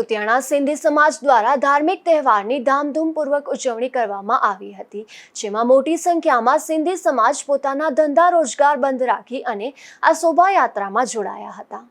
કુતિયાણા સિંધી સમાજ દ્વારા ધાર્મિક તહેવારની ધામધૂમપૂર્વક ઉજવણી કરવામાં આવી હતી, જેમાં મોટી સંખ્યામાં સિંધી સમાજ પોતાના ધંધા રોજગાર બંધ રાખી અને આ શોભાયાત્રામાં જોડાયા હતા.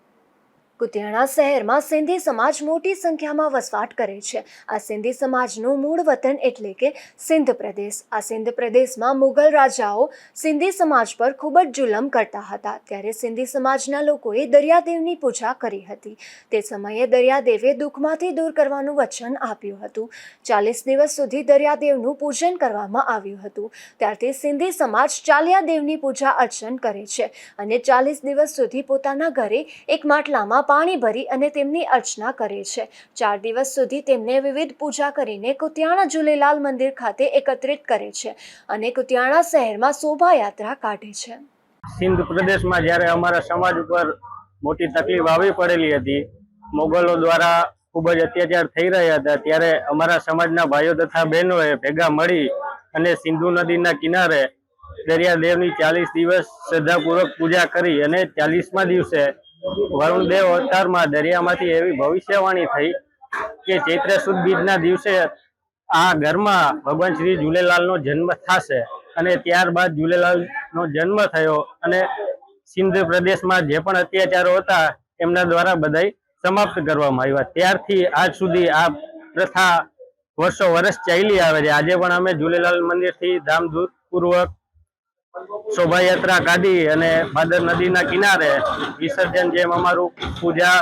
કુતિયાણા શહેરમાં સિંધી સમાજ મોટી સંખ્યામાં વસવાટ કરે છે. આ સિંધી સમાજનું મૂળ વતન એટલે કે સિંધ પ્રદેશ. આ સિંધ પ્રદેશમાં મુઘલ રાજાઓ સિંધી સમાજ પર ખૂબ જ જુલમ કરતા હતા. ત્યારે સિંધી સમાજના લોકોએ દરિયાદેવની પૂજા કરી હતી. તે સમયે દરિયાદેવે દુઃખમાંથી દૂર કરવાનું વચન આપ્યું હતું. ચાલીસ દિવસ સુધી દરિયાદેવનું પૂજન કરવામાં આવ્યું હતું. ત્યારથી સિંધી સમાજ ચાલિયાદેવની પૂજા અર્ચન કરે છે અને ચાલીસ દિવસ સુધી પોતાના ઘરે એક માટલામાં પાણી ભરી અને તેમની અર્ચના કરે છે. ચાર દિવસ સુધી તેમને વિવિધ પૂજા કરીને કુતિયાણા ઝૂલેલાલ મંદિર ખાતે એકત્રિત કરે છે અને કુતિયાણા શહેરમાં શોભાયાત્રા કાઢે છે. સિંધ પ્રદેશમાં જ્યારે અમારા સમાજ ઉપર મોટી તકલીફ આવી પડેલી હતી, મોગલો દ્વારા ખૂબ જ અત્યાચાર થઈ રહ્યા હતા, ત્યારે અમારા સમાજના ભાઈઓ તથા બહેનોએ ભેગા મળી અને સિંધુ નદીના કિનારે દરિયાદેવની ચાલીસ દિવસ શ્રદ્ધાપૂર્વક પૂજા કરી અને ચાલીસમા દિવસે વરુણદેવ અવતારમાં દરિયામાંથી એવી ભવિષ્યવાણી થઈ કે ચૈત્ર સુદ બીજના દિવસે આ ઘરમાં ભગવાન શ્રી ઝૂલેલાલનો જન્મ થશે અને ત્યારબાદ ઝૂલેલાલનો જન્મ થયો અને સિંધ પ્રદેશમાં જે પણ અત્યાચારો હતા એમના દ્વારા બધાય સમાપ્ત કરવામાં આવ્યા. ત્યારથી આજ સુધી આ પ્રથા વર્ષો વર્ષ ચાલી આવે છે. આજે પણ અમે ઝૂલેલાલ મંદિરથી ધામધૂમપૂર્વક શોભાયાત્રા કાઢી અને ભાદર નદીના કિનારે વિસર્જન જેમ અમારું પૂજા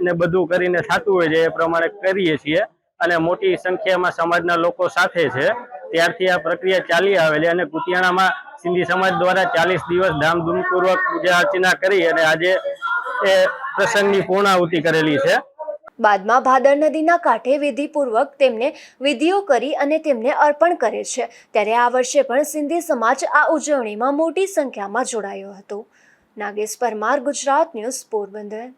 ને બધું કરીને થતું હોય છે એ પ્રમાણે કરીએ છીએ. અને મોટી સંખ્યામાં સમાજના લોકો સાથે છે. ત્યારથી આ પ્રક્રિયા ચાલી આવેલી અને કુતિયાણામાં સિંધી સમાજ દ્વારા ચાલીસ દિવસ ધામધૂમપૂર્વક પૂજા અર્ચના કરી અને આજે એ પ્રસંગની પૂર્ણાહુતિ કરેલી છે. બાદમાં ભાદર નદીના કાંઠે વિધિપૂર્વક તેમને વિધિઓ કરી અને તેમને અર્પણ કરે છે. ત્યારે આ વર્ષે પણ સિંધી સમાજ આ ઉજવણીમાં મોટી સંખ્યામાં જોડાયો હતો. નાગેશ પરમાર, ગુજરાત ન્યૂઝ પોરબંદર.